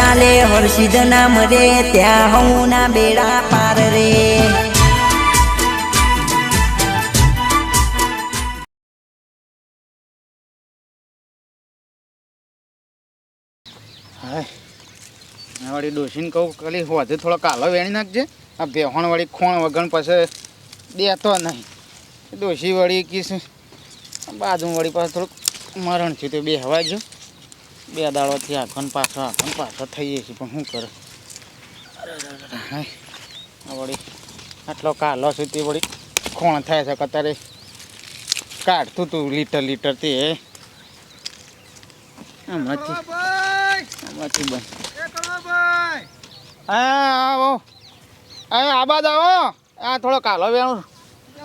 ચાલે, હર્ષિદ નામ રે, ત્યાં હું ના બેડા પાર રે. વાળી વળી કહું ખાલી વધુ થોડો કાલો વેણી નાખજે. આ બેહણ વળી ખોણ વગણ પાસે દેતો નહીં. ડોસી વળી કીશ બાજુ વળી પાસે થોડુંક મરણ થયું તો બેહવા જો બે દાડોથી આખો ને પાછો આખો ને પાછો થઈએ છીએ પણ શું કરે? વળી આટલો કાલો સુધી વળી ખોણ થાય છે અત્યારે કાઢતું તું લીટર લીટર તે. આમાંથી આમાંથી બંધ આવો. હા આબાદ આવો. આ થોડો કાલો વેણું.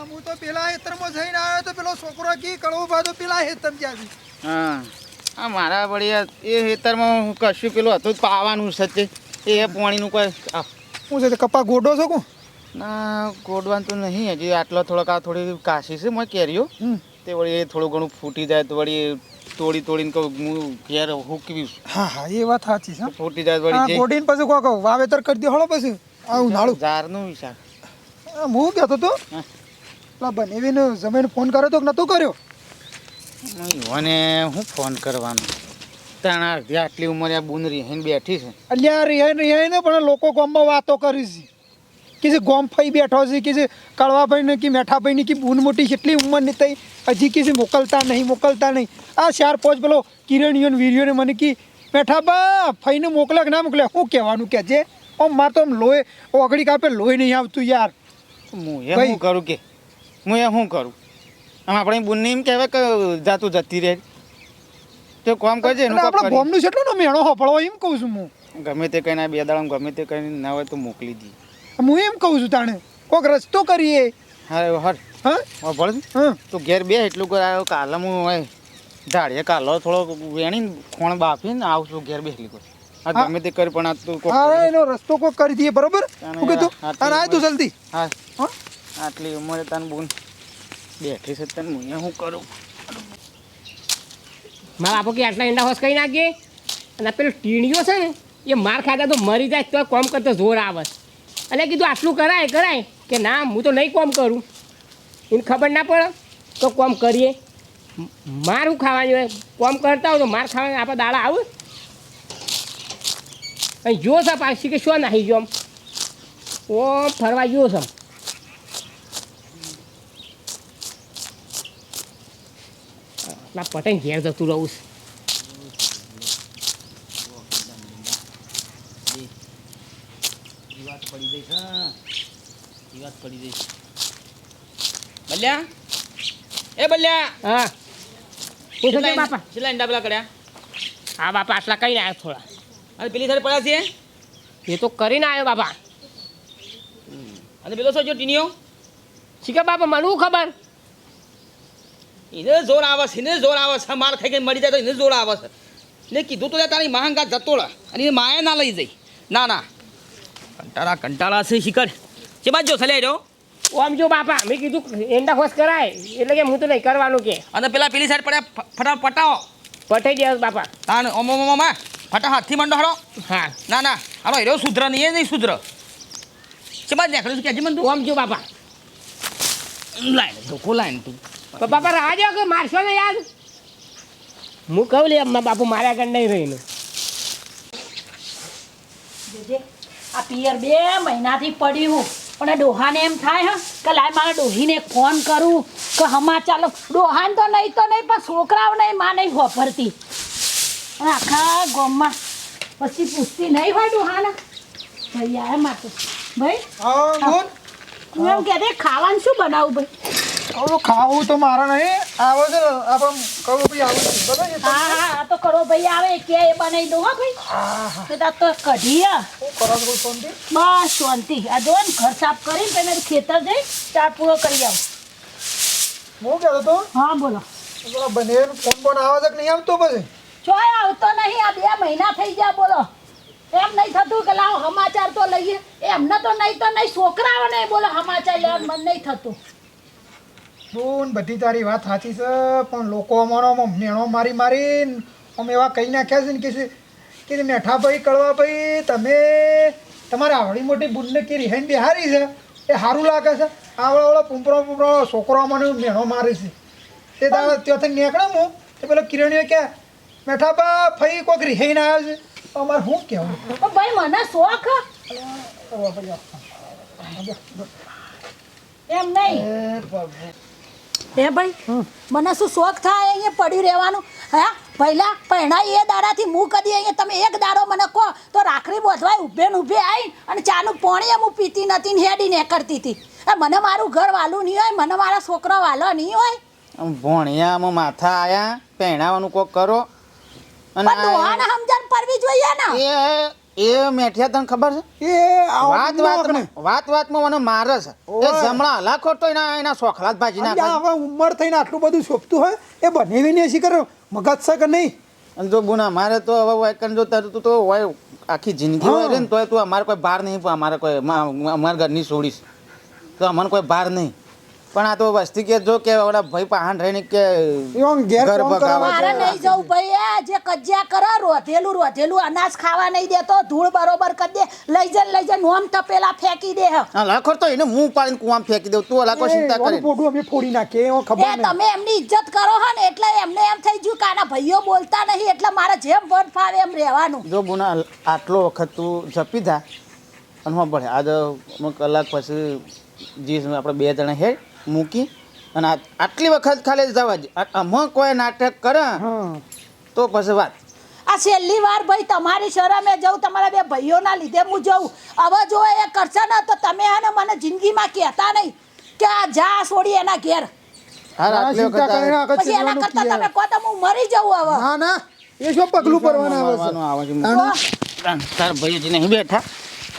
હું તો પેલા હેતરમાં જઈને આવ્યો તો પેલો છોકરો કી કળવો બાજુ પેલા હેતર જ્યાં હા. આ મારા વળી એ ખેતરમાં હું કશું પેલું હતું જ પાવાનું છે એ પાણીનું કોઈ આ, હું છે કપા ગોડો છો કું? ના ગોડવાનું તો નહીં હજી આટલો થોડોક આ થોડી કાશી છે મેં કેરીઓ. તે વળી એ થોડું ઘણું ફૂટી જાય તો વળી તોડી તોડીને કહું હું ઘેર હુકવી હા હા એ વાત સાચી છે ફૂટી જાય વળી તોડીને પછી કહો કહું વાવેતર કરી દે હળો પછી. આ નાળું. ઝાડનું વિચાર આ હું કહેતો તો. પેલા બનેવીને જમીન ફોન કર્યો તો કે નતો કર્યો? મને હું ફોન કરવાનો. તાણા આટલી ઉંમરે આ બુન રીહીને બેઠી છે. અલ્યા રિહાઈ રિહાઈ ને પણ લોકો ગામમાં વાતો કરી છે. કે જે ગોમ ફઈ બેઠો છે કે જે કળવાભાઈ ને કે મેઠાભાઈ ની કે બૂન મોટી કેટલી ઉંમરની થઈ હજી કે મોકલતા નહીં મોકલતા નહીં. આ ચાર પાંચ પેલો કિરણીઓ ને વીર્યો ને મને કી મેઠાબા ફઈને મોકલે કે ના મોકલે શું કહેવાનું કે છે? આમ માર તો આમ લોહી ઓગળી કાપે લોહી નહીં આવતું યાર. હું એ શું કરું કે? હું એ શું કરું? આમ આપણે બુનને એમ કહેવાય કે જાતું જતી રહે. તો કામ કરજે એનું આપણે ગોમનું છે એટલો મેણો હફળો એમ કહું છું હું. ગમે તે કઈ ના બે દાડા ગમે તે કઈ ના હોય તો મોકલી દઈએ હું એમ કહું છું તાણે કોક રસ્તો કરીએ. હા હર. હા? ભળ હા. તો ઘેર બે એટલું કરાયો કાલે હું હોય. ઢાળીએ કાલો થોડો વેણીને ખોણ બાફીને આવશું ઘેર બેસલી કોઈ આ. ગમે તે કરી પણ આ તું કોક હા એનો રસ્તો કોક કરી દઈએ બરોબર? હું કીધું અને આય તું જલ્દી. હા. હા. આટલી ઉંમરે તને બુન. બેઠી છે તને હું શું કરું? મારા બાપુ કે આટલા ઈંડા હોશ કરી નાખીએ અને પેલું ટીણીઓ છે ને, એ માર ખાતા તો મરી જાય તો કોમ કરતો જોર આવે. અને કીધું આટલું કરાય કરાય. કે ના, હું તો નહીં કોમ કરું. એને ખબર ના પડે તો કોમ કરીએ. મારું ખાવાનું હોય, કોમ કરતા હોય તો માર ખાવાનું આપણે દાડા આવે. અહીં જો છે પાછી કે શું નાહી ગયો આમ? ફરવા ગયો છે ના પટેલ ઘેર જતું રહું છું પડી જઈશ હા. પડી જઈશ બલ્યા એ બલ્યા હા થશે બાપા? કેટલા ઈંડા પેલા કર્યા? હા બાપા આટલા કઈ આવ્યા થોડા. અને પેલી સાઈડ પડ્યા છે એ તો કરીને આવ્યો બાપા. અને પેલો શું જો ટીનીઓ? શીખે બાપા મને ખબર? એને જોર આવે છે એને જોર આવે છે માર ખાઈ ગઈ મરી જાય તો એને જોર આવે છે. ને કીધું તો તારી મહાંગા જતો રહે. અને એ માએ ના લઈ જઈ ના ના. કંટાળા કંટાળા છે શિખર. જે બાજુ જો સલે રહ્યો ઓમ જો બાપા મેં કીધું એંડા હોશ કરાય એટલે કે હું તો નહીં કરવાનું કે. અને પેલા પેલી સાઈડ પડ્યા ફટા પટાવો. પટાઈ દે બાપા. તાન ઓમ ઓમ ઓમ ફટા હાથથી મંડો હળો હા. ના ના. હાલો હેરો સુધર નહીં એ નહીં સુધર કે બાદ નીકળ્યું છે કે હજી મને તું ઓમ જો બાપા. લાઈન ધોકો લાઈન તું. બાપા રાહ જો કે મારશો ને યાદ હું કહું લે મારા બાપુ મારા આગળ નહીં રહીને આ પિયર બે મહિનાથી પડ્યું પણ આ ડોહાને એમ થાય હા કે લાય મારા ડોહીને ફોન કરું કે હમા ચાલો. ડોહાને તો નહીં તો નહીં પણ છોકરાઓ નહીં માં નહીં વાપરતી. આખા ગામમાં પછી પૂછતી નહીં હોય ડોહાને. ભાઈ આ માટે ભાઈ હા હું એમ કહેતી ખાવાનું શું બનાવું ભાઈ? હવે ખાવું તો મારા નહીં. આવે છે ને આપણે કહું ભાઈ આવે છે. બરાબર છે? હા હા આ તો કરો ભાઈ આવે કે એ બનાવી દો હા ભાઈ. હા હા. તો તો કઢી હા. કરો છો શાંતિ? બસ શાંતિ. આ જો ને ઘર સાફ કરીને તેને ખેતર જઈ ચાર પૂરો કરી આવ. હું કહેતો તો હા બોલો. બોલો બને ફોન ફોન આવે છે કે નહીં આવતો પછી? ચોય આવતો નહીં. આ બે મહિના થઈ ગયા બોલો. એમ નહીં થતું કે લાવો સમાચાર તો લઈએ. એમને તો નહીં તો નહીં છોકરાઓને બોલો સમાચાર લેવાનું મન નહીં થતું. બોન બધી તારી વાત સાચી છે પણ લોકો અમારો નેણો મારી મારીને અમે એવા કહી નાખ્યા છે ને કે કે મેઠા ભાઈ કડવા ભાઈ તમે તમારા આવડી મોટી બુનને કે રિહાઈન બિહારી છે. એ સારું લાગે છે. આવડો આવડો પૂંપરો પૂંપરો છોકરો મને મેણો મારે છે. તે દાડે ત્યાંથી નીકળે હું તો પેલો કિરણીઓ કે મેઠાબા ફઈ કોઈક રિહાઈને આવ્યો છે. અમારે શું કહેવું પણ ભાઈ મને શોખ? એમ નહીં. હે ભાઈ? મને શું શોખ થાય અહીંયા પડ્યું રહેવાનું? હા? પહેલા પહેણા એ દાડાથી હું કદી અહીંયા તમે એક દાડો મને કહો તો રાખડી બોધવાય ઊભે ને ઊભે આવી અને ચાનું પાણી હું પીતી નથી ને હેડી ને કરતી હતી. એ મને મારું ઘર વાલું નહીં હોય મને મારા છોકરો વાલો નહીં હોય. ભોણિયામાં માથા આયા પહેણાવાનું કોક કરો. અને સમજણ પડવી જોઈએ ને. એ એ મેઠિયા તને ખબર છે? એ વાત વાતમાં વાત વાતમાં મને મારે છે. એ. જમણા હલાખો તો એના એના સોખલા જ ભાજી ના હવે ઉંમર થઈને આટલું બધું શોભતું હોય એ બનેવીને શી કરે મગજ છે કે નહીં? અને જો ગુના મારે તો હવે વાયકન જો તારું તું તો હોય આખી જિંદગી હોય રે ને તોય તું અમારે કોઈ ભાર નહીં પણ અમારે કોઈ અમારા ઘરની છોડીશ તો અમને કોઈ ભાર નહીં. પણ આ તો વસ્તી કે જો કે ઓલા ભાઈ પાહન રહીને કે એમ ઘેર ઘર કામ બગાવે મારે નહીં જવું ભાઈ. એ જે કજ્યા કરે રોધેલું રોધેલું. અનાજ ખાવા નહીં દેતો ધૂળ બરોબર કરી દે. લઈ જઈને લઈ જન. નોમ તપેલા ફેંકી દે હ. લાખો તો એને હું પાડીને કુવામાં ફેંકી દઉં તું લાખો ચિંતા કરે. ઓલું અમે ફોડી નાખે એમાં ખબર નહીં. તમે એમની ઇજ્જત કરો હો ને એટલે એમને એમ થઈ ગયું કે આના ભાઈઓ બોલતા નહીં એટલે મારે જેમ વન ફાવે એમ રહેવાનું. જો બુના આટલો વખત તું જપી થા અને હું ભણે આજે અમુક કલાક પછી જે આપણે બે જણા હેડ. મૂકી અને આ- આટલી વખત ખાલી જવા દે. આમાં કોઈ નાટક કરે તો પછી વાત. આ છેલ્લી વાર ભાઈ તમારી શરમે જવું તમારા બે ભાઈઓના લીધે હું જઉં. હવે જો એ કરશે ને તો તમે આને મને જિંદગીમાં કહેતા નહીં કે આ જા છોડી એના ઘેર. પછી એના કરતા તમે કહો તો હું મરી જવું હવે. ના ના એ શું પગલું ભરવાના આવે છે? છે. તાર ભાઈ નહીં બેઠા.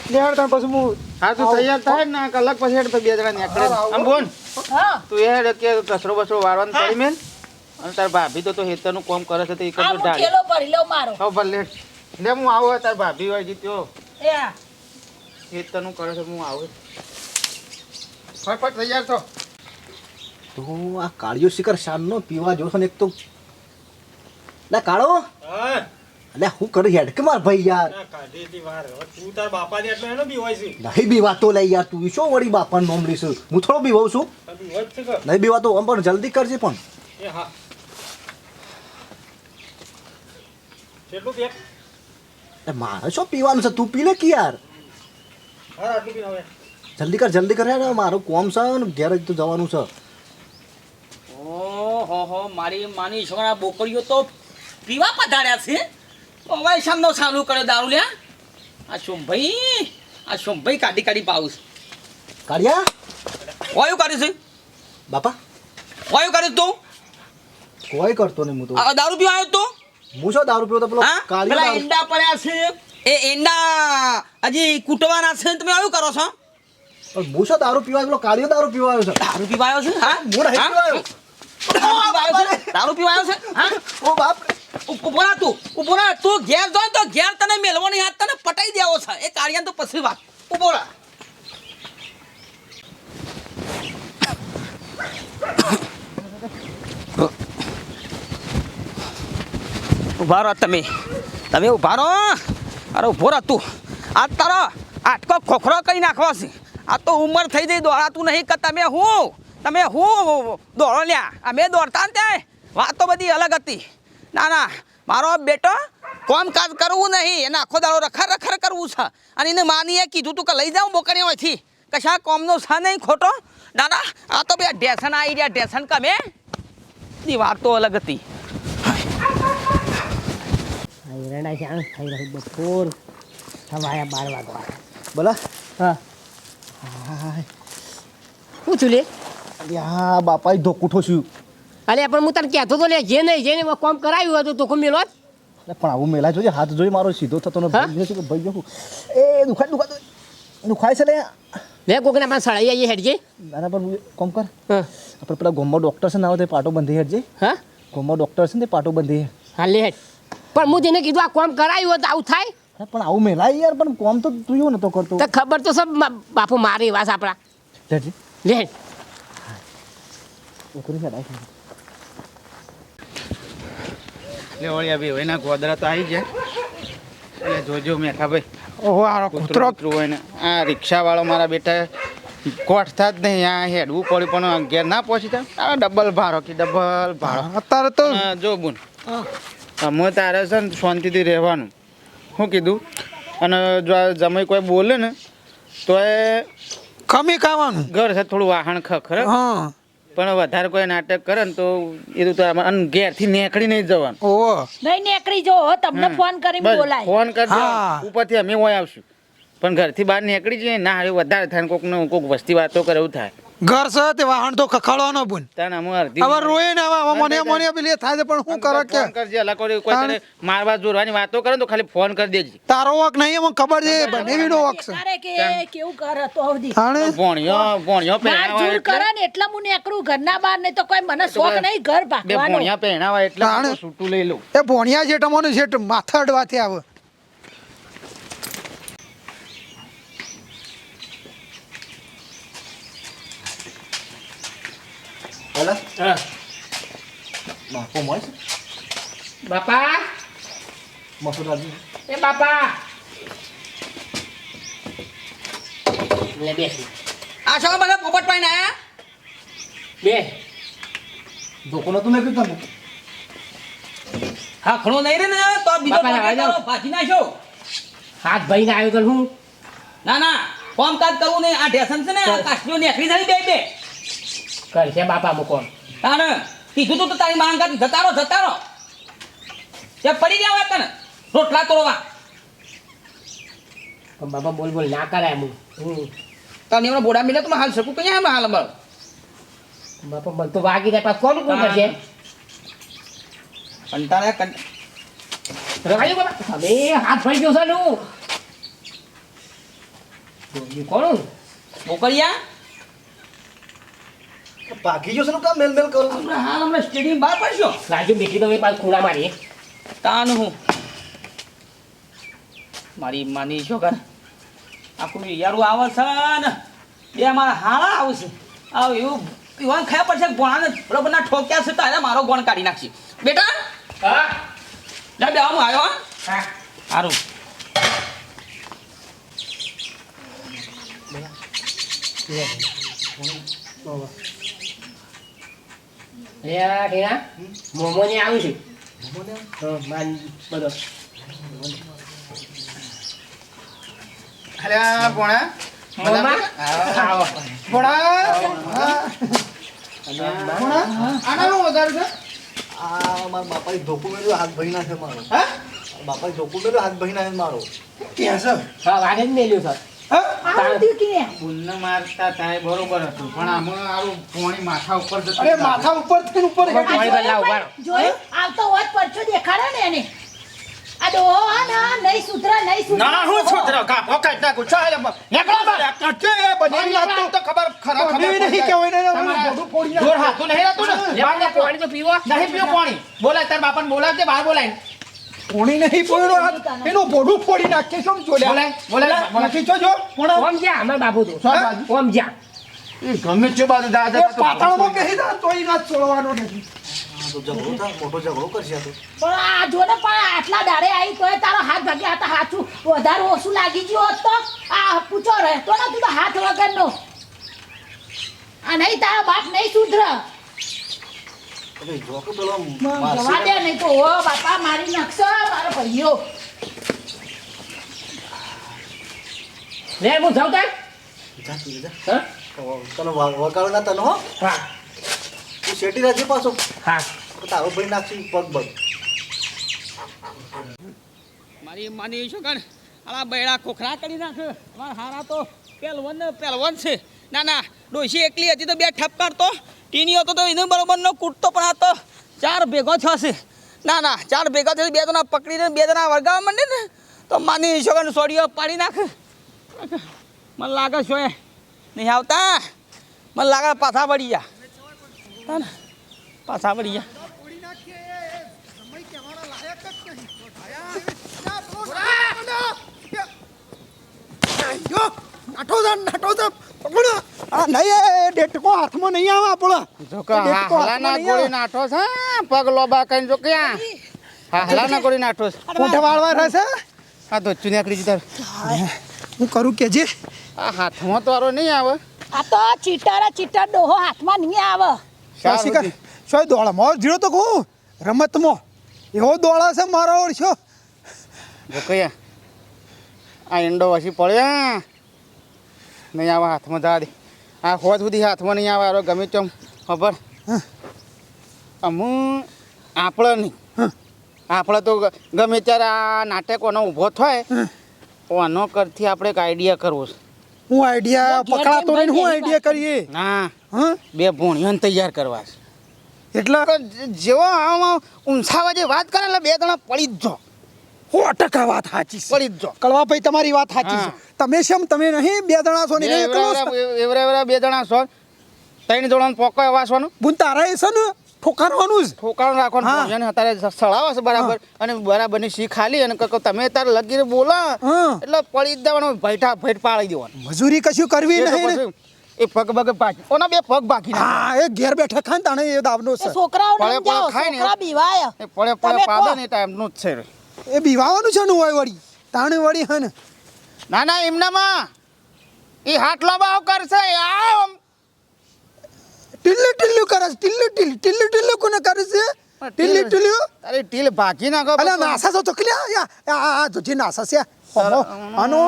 લેવડ તાણ પછી હું હા તું તૈયાર થાય ને કલાક પછી હેડ તો બે જણા નીકળે. આમ બોલ. હા. તું એ હેડ કે કચરો બસરો વાળવાનું કરી મેન અને તાર ભાભી તો તો હેતરનું કામ કરે છે તો એ આ કરજો હું ભરી લઉં મારો. હવે ભલે. લે હું આવું તાર ભાભી હોય જીત્યો એ. હેતરનું કરે છે હું આવું. ફટફટ તૈયાર છો તો આ કાળિયો શિખર શાનનો પીવા જોશો ને એક તો કાળો? અલે હું કરું હેડ કે માર ભાઈ યાર? નહીં બીવા તો લે યાર તું. શું વળી બાપા નામ લઈશું હું થોડો બીવાઉં છું. નહીં બીવા તો આમ પણ જલ્દી કરજે પણ. એ મારે શું પીવાનું છે? તું પી લે કે યાર? જલ્દી કર જલ્દી કર યાર. મારું કોમ છે ને ઘેર જ તો જવાનું છે. ઓહો હો મારી માની છોકરા બોકરીઓ તો પીવા પધાર્યા છે. હવે સામનો ચાલુ કર્યો દારૂ લ્યા આ શોભાઈ આ શોભાઈ કાઢી કાઢી પાઉસ કાઢ્યા? કયું કર્યું છે? બાપા. કયું કાઢ્યું તું? કોઈ કરતો નહીં હું તો. આ દારૂ પીવા આવ્યો તો? હું શું દારૂ પીવો તો પેલો હા? એંડા પડ્યા છે. એ ઈંડા હજી કૂટવાના છે તમે આવું કરો છો? પણ હું શું દારૂ પીવા પેલો કાળિયો દારૂ પીવા આવ્યો છે. દારૂ પીવા આવ્યો છે? હા? હું નહીં પીવા આવ્યો. આવ્યો? દારૂ પીવા આવ્યો છે? હા? ઓ બાપ. ઊભો રહે તું, ઊભો રહે. તું ઘેર જો તો ઘેર તને મેલવાની હાથ તને પટાઈ દેવો છે. એ કાર્ય તો પછી વાત. ઊભો રહે. ઊભા રહો તમે. તમે ઊભા રહો. અરે ઊભો રહો તું. આ તારો આટકો ખોખરો કરી નાખવો છે. આ તો ઉંમર થઈ જઈ, દોડાતું નહીં કે તમે હું? તમે હું દોડો લ્યા. અમે દોડતા ને ત્યાં વાત તો બધી અલગ હતી. ના ના મારો બેટો કોમ કાજ કરવું નહીં એને આખો દાડો રખર રખર કરવું છે. અને એને માનીએ કીધું તું કે લઈ જાઉં બોકરી હોયથી કશા કોમનો છે નહીં ખોટો? ના આ તો બે ઢેસન આવી રહ્યા ઢેસન કમે એ વાત તો અલગ હતી. બપોર. સવાયા બાર વાગવા. બોલા. હા. શું છું લે? બાપા ધોકુઠો છું અલે પણ હું તને કહેતો તો લે જે નહીં જેને કોમ કરાવ્યું હતું તો મેલો જ. પણ આવું મેલા જોઈએ હાથ જોઈ મારો સીધો થતો ને? ભાઈ કે ભાઈ જો એ દુખાય દુખાય દુખાય. છે લે. લે કોકને આપણે સળાઈ આવીએ હેડજે. ના પણ કોમ કર. હા. આપણે પેલા ગોમમાં ડૉક્ટર છે ના આવે તે પાટો બંધી હેડજે. હા? ગોમમાં ડૉક્ટર છે ને તે પાટો બંધી હા લે હેડ. પણ હું જેને કીધું આ કોમ કરાયું હોય તો આવું થાય? પણ આવું મેલા યાર પણ કોમ તો તું એવું નતો કરતો. ખબર તો સબ બાપુ મારી વાત આપણા. લે હેડ. ઉતરી હેડ આઈ. એટલે વળી ભાઈ એના ગોદરા તો આવી જાય એટલે જોજો મેઠાભાઈ. ઓહો આ કૂતરો હોય ને. આ રિક્ષાવાળો મારા બેટા કોઠતા જ નહીં આ હેડવું પડ્યું પણ ઘેર ના પહોંચી તા. આ ડબલ ભાડો કે ડબલ ભાડો અત્યારે તો જો બુન. અમે તારે છે ને શાંતિથી રહેવાનું. શું કીધું? અને જો જમાઈ કોઈ બોલે ને તો એ ખમી ખાવાનું. ઘર છે થોડું વાહન ખ ખરે? હા. પણ વધારે કોઈ નાટક કરે ને તો એ તો આમાં- અને ઘેરથી નેકળી નહીં જવાનું. ઓહો. નહીં નેકડી જો તમને ફોન કરી બોલાય. ફોન કરજો. હા. ઉપરથી અમે હોય આવશું. પણ ઘરથી બહાર નીકળી જઈએ ના હવે વધારે થાય કોઈકનું કોક વસ્તી વાતો કરે એવું થાય. ઘર છે તે વાહન તો ખખડવાનો બુન તાન હવે રોય ને હવે મને મને એ થાય છે પણ શું કરે કે? ફોન કરજે અલા કોઈ કોઈ તને મારવા જોરવાની વાતો કરે ને તો ખાલી ફોન કરી દેજે. તારો વક નહીં મને ખબર છે બનેવી નો વક છે. તારે કે કેવું કરે તો અવધી તાણે? ભોણિયો ભોણિયો માર પહેણાવા જૂર જોર કરે ને એટલા હું નીકળું ઘરના બહાર નહીં તો કોઈ મને શોખ નહીં ઘર બે ભાગવાનો. ભોણિયા પહેણાવા એટલે. છૂટું લઈ લઉં. એ ભોણિયા જેટ મને જેટ માથા અડવાથી આવે. પેલા હા નાખો મળે છે બાપા મસૂરાજી એ બાપા લે બેસ આ છો બધા પોપટ પાઈને આયા બે ધોકો નતું મેં કીધું હા ખણો નહીં રે ને તો બીજો બાપા, ભાગી નાખ્યો હાથ ભાઈને આવ્યો તો હું ના ના કામકાજ કરવું નહીં આ ઢેસન છે ને આ કાશ્મીર નીકળી થઈ બે બે કરશે બાપા મૂકો તાને કીધું તું તો તારી માંગ કાઢી જતા રહો જતા રહો તે પડી ગયા વાત તને. રોટલા તોડવા. પણ બાપા બોલ બોલ ના કરાય હું હું તને એમણે બોડા મિલે તો હાલ શકું કઈ એમ હાલ અમારો? બાપા મને તો વાગી જાય પાછું કોણ કોણ કરશે? કંટાળે કંટાળે રવાયું બાપા હવે હાથ ફરી ગયો છે નું. કોણ મોકલ્યા? ભાગી જશો ને કામ મેલ મેલ કરું હમણાં હાલ હમણાં સ્ટેડિયમ બહાર પડશો રાજુ બેઠી તો પાસ ખૂણા મારી તાન હું મારી માની છોકર આખું યારું આવે છે ને બે મારા હાળા આવશે આવ એવું પીવાનું ખાયા પડશે ગોણાને બરોબર ના ઠોક્યા છે તારે મારો ગોણ કાઢી નાખશે બેટા હા જા બે હું આવ્યો હા સારું લે આ ટેણા મોમો ને આવું છે. હા માન બધો. અલ્યા ભોણા. મોમા? આવો. ભોણા? આના હું વધારે છે? આ મારા બાપાએ ધોકું મેળ્યું હાથ ભાઈ નાખે મારો. હા? બાપાએ ધોકું મેળ્યું હાથ નાખે મારો. ક્યાં સર હા વાગે જ મેલ્યું સર બુનને મારતા થાય બરોબર હતું. પણ આમાં આવું પોણી માથા ઉપર જતું અરે માથા ઉપરથી ઉપર હેઠ. પાણી ઊભા જોયું? આવતો હોત પરચો દેખાડે ને એને. આ ડોહો હા ના નહીં સુધરા નહીં સુધરા. ના હું છોતરો કાપો કાઢ નાખું? છો એટલે નીકળો બહાર કચ્ચે એ બનેવી તો તો ખબર ખરા બનેવી નહીં કહેવાય ને હવે તમારા મોઢું ફોડી નાખે. જોર હાથું નહીં રહેતું ને? પાણી તો પીવો. નહીં પીવું પાણી. બોલાય તાર બાપાને બોલાવજે બહાર બોલાય. પોણી નહીં પોયડો એનું બોડું ફોડી નાખે શું જોડે બોલે બોલાય બોલાય. નથી જો જો પોણા ઓમ જ્યાં અમે બાબુ તો. ઓમ જ્યાં. એ ગમે છે બાજુ દાદા એ જા તો પાતાળમાં બેસી જા તોય ના છોડવાનો નથી. આ તો ઝઘડો થાય મોટો ઝઘડો કરશે તો. પણ આ જો ને પણ આટલા દાડે આવી તોય તારો હાથ ભાગ્યા હતા હાથું. વધારે ઓછું લાગી ગયું હોત તો આ પૂછો રહેતો ને તું તો હાથ વગરનો. આ નહીં તારો બાપ નહીં સુધર. જવા દે નહીં તો ઓ બાપા મારી નાખશો મારો ભાઈઓ. લે હું જાઉં તાર? જા તું જા. હા? તને વગાડો ના તને હો. હા. તું શેટી રાખજે પાછો. હા. તારો ભાઈ નાખશે પગ પગ મારી માની શું કણ? આલા બૈડા ખોખરા કરી નાખે. અમારા હારા તો પહેલવન ને પહેલવન છે. ના ના ડોશી એકલી હતી તો બે ઠપ તો હતો તો એને બરોબર નો કૂટતો પણ આ તો ચાર ભેગો થશે ના ના, ચાર ભેગા થયો બે જણા પકડીને બે જણા વળગાવવા માંડે ને, તો માની છોકરાને સોડીઓ પાડી નાખે. મને લાગે છો નહીં આવતા. મને લાગે પાછા વળી જા હા ને? પાછા પડી જા યો નાઠો જા નાઠો પકડો આ નહીં ડેટકો હાથમાં નહીં આવે આપણો. જો કે હાલાના ગોળી નાઠો છે પગ લોબા કઈ જો ક્યાં હાલાના ગોળી નાઠો છે. કોઠે વાળવા રહેશે આ તો ચુન્યાકડી તાર હું કરું કે જે? આ હાથમાં તો આરો નહીં આવે. આ તો ચીટારા ચીટા ડોહો હાથમાં નહીં આવે. સારું શિખર શોય દોડા મોર જીરો તો કહું રમતમાં. એવો દોડા છે મારો છો જો કયા આ. ઈંડો વાસી પડ્યા નહીં આવા હાથમાં જવા દે આ હોત સુધી હાથમાં નહીં આવે ગમે તેમ. ખબર? અમુ આપણે નહીં. આપણે તો ગમે ત્યારે આ નાટકોનો ઊભો થાય આનો કરથી આપણે એક આઈડિયા કરવો છે. હું આઈડિયા પકડાતો નહીં હું આઈડિયા કરીએ? ના. બે ભોણીઓને તૈયાર કરવા છે. એટલે? તો જેવો આમ ઊંસાવા જે વાત કરે એટલે બે જણા પડી જ જો. સો ટકા વાત સાચી છે. પડી જ કળવાભાઈ તમારી વાત સાચી છે. તમે શેમ તમે નહીં બે જણા છો ને એવરે એવડા બે જણા છો. ત્રણ જણા પોકો વાસવાનું. બુન તારા એ છે ને ઠોકારવાનું જ. ઠોકાણ રાખવાનું. હા. ભોજન અત્યારે સળાવે છે બરાબર. અને બરાબરની શી ખાલી અને કહો તમે તારે લગીને બોલા. એટલે પડી જ દેવાનું ભેટા ભેટ પાડી દેવાનું. મજૂરી કશું કરવી નહીં એ પગ પગ ભાગી ઓના બે પગ ભાગી હા એ ઘેર બેઠા ખાન ને તાણે એ દાવનો છે. છોકરાઓ પડે પડે ખાય ને. છોકરા બીવાય. એ પડે તમે પડે પાડે ને એ જ છે. રે. એ બીવાનું છે ને હોય વળી? તાણે વળી હે ને? ના ના એમનામાં. એ હાટલો બાવ કરશે આમ. ટીલ્લું ટીલ્લું કરે છે ટીલ્લું ટીલ્લું ટીલ્લું ટીલ્લું કોને કરે છે? ટીલ્લું અરે તારી ટીલ ભાગી નાખો અલે નાસા તો ચકલ્યા યા આ આ જે નાસા છે. ઓહો આનો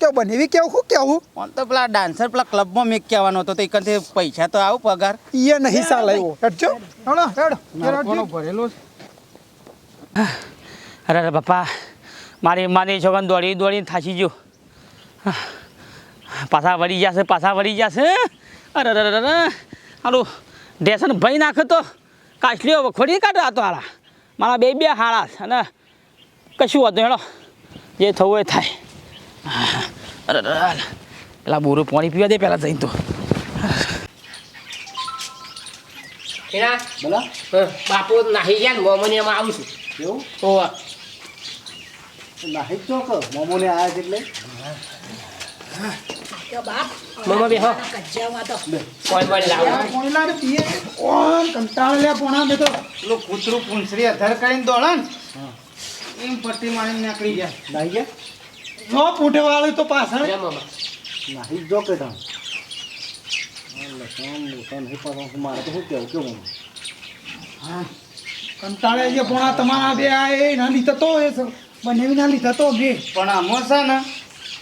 કે બનેવી કેવું શું કેવું? ઓન તો પેલા ડાન્સર પેલા ક્લબમાં મેક કહેવાનો હતો તો એકંથી પૈસા તો આવું પગાર. એ નહીં ચાલે એવો. હેડજો. હેડો હેડ. ભરેલો છે. અરે અરે પપ્પા મારી મારી છોકરાને દોડી દોડીને થાચી ગયો. પાછા વળી જશે પાછા વળી જશે અરે અરે અરે હાલું ડેસન ભાઈ નાખે તો કાચલીઓ વખોડી કાઢો આ તો હારા મારા બે બે હારા છે અને કશું હતું હેડો જે થવું એ થાય. અરે અરે. પેલા બોરું પાણી પીવા દે પહેલાં જઈને તો. એના બોલા. બાપુ નાહી ગયા ને મોમની એમાં આવું છું. એવું? તો નાહી ચોક મોમોને આયા છે એટલે? કે બાપ મમ્મા બેહો. કોઈ મળી લાવો. પોણી લાડ પીએ? ઓમ કંટાળ લે પોણા મે તો. પેલું કૂતરું પૂંછડી અધર કરીને દોડે ને. એમ પટ્ટી મારીને નીકળી જાય નાહી ગયા? જો પૂઠે વાળું તો પાછળ. લે નાહી જો કે તાણ મારે તો શું કેવું? કેવું કંટાળે છે પોણા. તમારા બે આ એ ના લીધા તો એ સ- બનેવી ના લીધા તો બે પણ આમાં છે ને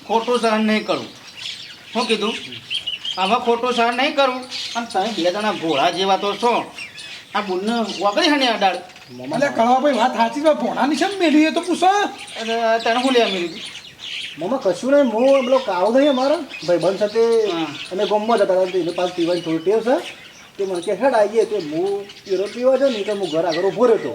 ખોટું સહન નહીં કરવું શું કીધું આમાં ખોટું સહન નહીં કરવું અને તમે બે જણા ઘોડા જેવા તો છો. આ બુનને વગડી હણી અડાડ એટલે કળવા ભાઈ વાત સાચી છે ભોણાની છે મેળવી એ તો પૂછો. તને હું લેવા મેળવી મમ્મા કશું નહીં હું પેલો કાળો નહીં અમારો ભાઈ બંધ સાથે. અમે ગમવા જતા હતા તો એને પાસે પીવાની થોડી ટેવ છે. તે મને કે હેડ આવીએ. તો હું પીરો પીવા છે ને તો હું ઘર આગળ ઊભો રહ્યો હતો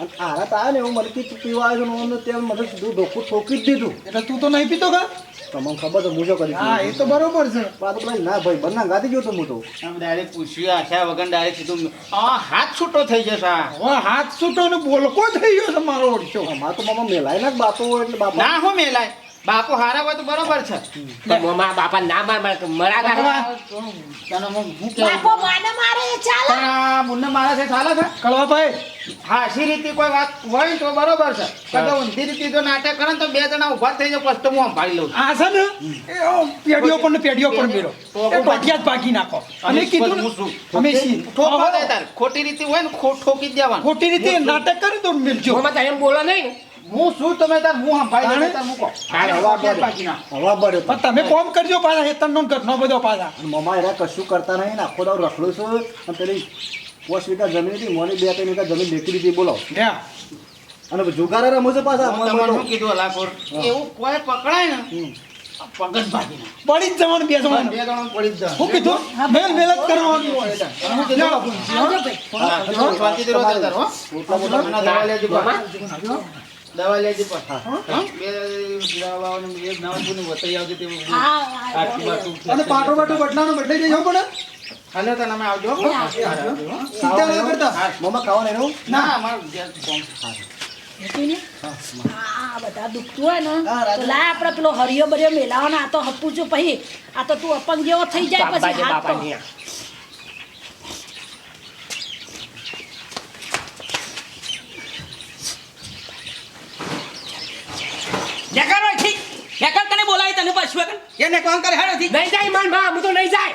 અને આરા તો આવ્યા ને એવું મને કે તું પીવા આવ્યો છે ને ત્યાં મને સીધું ધોકું ઠોકી જ દીધું. એટલે તું તો નહીં પીતો કા? તમને ખબર છે હું શું કરી હા એ તો બરોબર છે. પણ ભાઈ તો ના ભાઈ બંને ગાતી ગયો તો હું તો. આમ ડાયરેક્ટ પૂછ્યું આશા વગર ડાયરેક્ટ સીધું આ હાથ છૂટો થઈ જશે હા હાથ છૂટો ને બોલકો થઈ ગયો છે મારો ઓળખ્યો અમારે તો મામા મેલાય ના બાપો એટલે બાપા ના હું મેલાય. બાપુ હારા હોય તો બરોબર છે. તો મમ્મા બાપા ના માર માર મળા કાઢવા તને હું હું બાપો માને મારે ચાલે. પણ આ બુનને મારા છે ચાલે છે? કળવા ભાઈ. હાસી રીતે કોઈ વાત હોય તો બરોબર છે. પણ જો ઊંધી રીતે જો નાટક કરે ને તો બે જણા ઊભા થઈ જાય પછી તો હું સંભાળી લઉં છું. આ છે ને? પેઢીઓ પણ ને પેઢીઓ પણ મેળો. તો એ ભાગ્યા જ ભાગી નાખો. અમે કીધું? અમે સી ઠોકવા દે તાર. ખોટી રીતે હોય ને ઠોકી દેવાનું. ખોટી રીતે નાટક કરી તો મિલજો. મમ્મા એમ બોલો નહીં હું શું તમે તાર હું સંભાળી લઉં? તાર મૂકો કાલ હવા બાકી ના હવા બળ્યો પણ તમે કોમ કરજો પાછા હેતનનો ને ઘરનો બધો પાછા મમા એરા કશું કરતા નહીં ને આખો દાવ રખડું છું અને પેલી પોસ વીઘા જમીન હતી મોની બે ત્રણ વીઘા જમીન લેતી દીધી બોલો અને જુગારા રમો છે પાછા હું. શું કીધું અલાકોર એવું કોઈ પકડાય ને પડી જ જવાનું બે જવાનું જાય કીધું કરવાનું હું હા, હો. દવા લેજે પણ. હા? બે દવાઓને બે નવાપુની વતાઈ આવજે તે હા હા અને પાટો પાટો બદલાનો બદલાઈ દેજો પણ હાલો તો અમે આવજો હો. હો. ના કરતા? મમ્મા ખાવાનું એનું? ના અમારું ગેસ કોમ. આ બધા દુખતું હોય ને તો લાય આપણે પેલો હરિયો બરિયો મેલાવાનો આ તો હપું છું પછી. આ તો તું અપંગ જેવો થઈ જાય પછી હાથ બાપા તો ની લે એને પાછું આગળ. એને કોમ કરે હેડો થી. નહીં જાય માન બા હું તો નહીં જાય.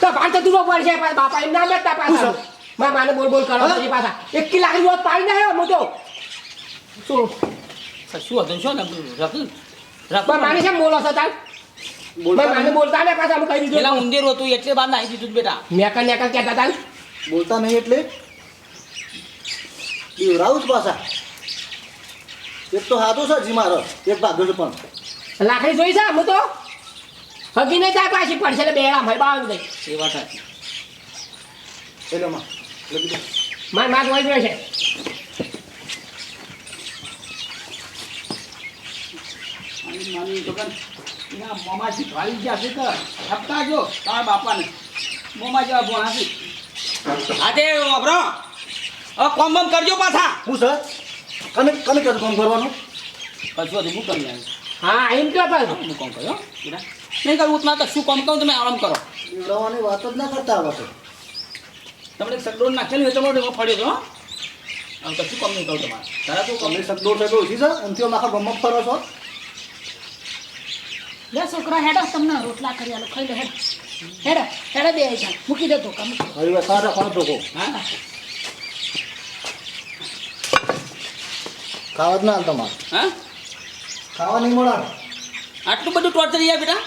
તો ભાન તો દૂરો પડશે પાછા બાપા એમ ના મેતા પાછા. મા માને બોલ બોલ કરો પછી પાછા. એક લાખ વાત પાડી ના આવ્યો હું તો. શું? શું હતું? શું ને રાખું માર માને કેમ બોલો છો તાર? માને બોલતા ને પાછા હું કહી પેલા દીધું ઊંધેરું હતું એટલે બાર નાખી દીધું બેટા. મેકર મેકર કહેતા હતા બોલતા નહીં એટલે? બીવરાવું જ પાછા. એક તો હાથો છે જી મારો એક ભાગો છે પણ. લાકડી જોઈ છે હું તો હગી નહીં જાય પાછી પડશે એટલે બેડા ભાઈ બાવ દે એ વાત સાચી. એટલે માં લખી દો માર માર જોઈ જોઈ છે. માની દુકાન એના મોમાં શીખવાડી ગયા છે તો હપ્તા જો તાર બાપાને. મોમાં જેવા ભોણા છે. આજે વાપરો. કોમ બમ કરજો પાછા. હું સર? કને તમે કને કામ કરવાનું? કશું હતું હું કરી આવ્યો હા એમ કયો પાછું હું કોમ કર્યો નહીં કરવું તો ના તો શું કામ કહું તમે આરામ કરો. બીવરાવાની વાત જ ના કરતા આવો તો તમને સગડોળ નાખેલું હોય તમારે ફળ્યો છો આમ કશું કામ નહીં કરો તમારે? તારા કોમ? તમને સગડોળ છે તો ઓછી છે? એમથી આખા ગમત ફરો છો? લે છોકરા હેડો તમને રોટલા કરી આલો ખાઈ લે હેડો. હેડો હેડો બે જા. મૂકી દે ધોકા મૂકી હવે સારા પાંચ ધોકો. હા? ખાવા જ ના હાલ તમારે. હા? ખાવા નહીં મળે આટલું બધું ટોર્ચર યાર બેટા?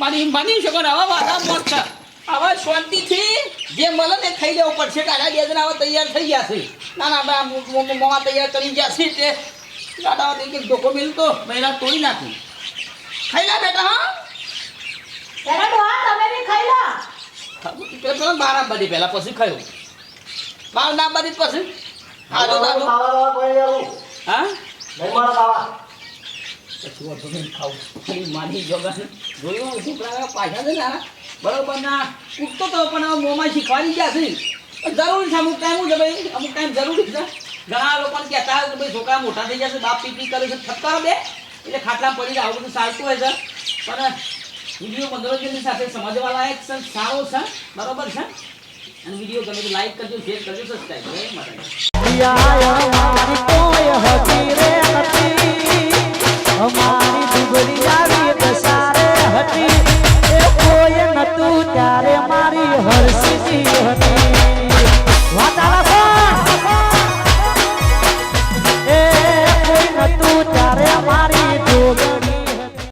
મારી માની શકો ને આવા વાદા મોત આવા શાંતિથી જે મળે ને ખાઈ લેવું પડશે. દાદા બે જણા આવા તૈયાર થઈ ગયા છે. ના ના બા મોમાં તૈયાર કરી ગયા છે તે દાદા એક ધોકો મિલતો મહિલા તોડી નાખી. ખાઈ લે બેટા હા? તો હા તમે બી ખાઈ લો. પેલા બારા બાર બધી પહેલા પછી ખાયું. બાર ના બધી પછી? તો દાદો ખાવા વાળા કોઈ આવું. હા? નહીં મળે ખાવા પછી વાંધો નહીં ખાવું માની જોગા જોયું છોકરા પાછા છે ને બરોબર ના ઉઠતો તો પણ મોંમાં શીખવાડી ગયા છે. જરૂરી છે અમુક ટાઈમ છે ભાઈ? અમુક ટાઈમ જરૂરી છે. ઘણા લોકો કહેતા હોય કે ભાઈ છોકરા મોટા થઈ જશે બાપ પીપી કરે છે. થતા બે. એટલે ખાટલામાં પડી જાય આવું બધું ચાલતું હોય છે. પણ વીડિયો મનોરંજનની સાથે સમજવા લાયક છે સારો છે. બરોબર છે. અને વીડિયો ગમે તો લાઈક કરજો શેર કરજો સબસ્ક્રાઈબ જય અમારી દુબળી આવી હતી. એ કોઈ ત્યારે મારી હરસીજી હતી. વાતાવરણ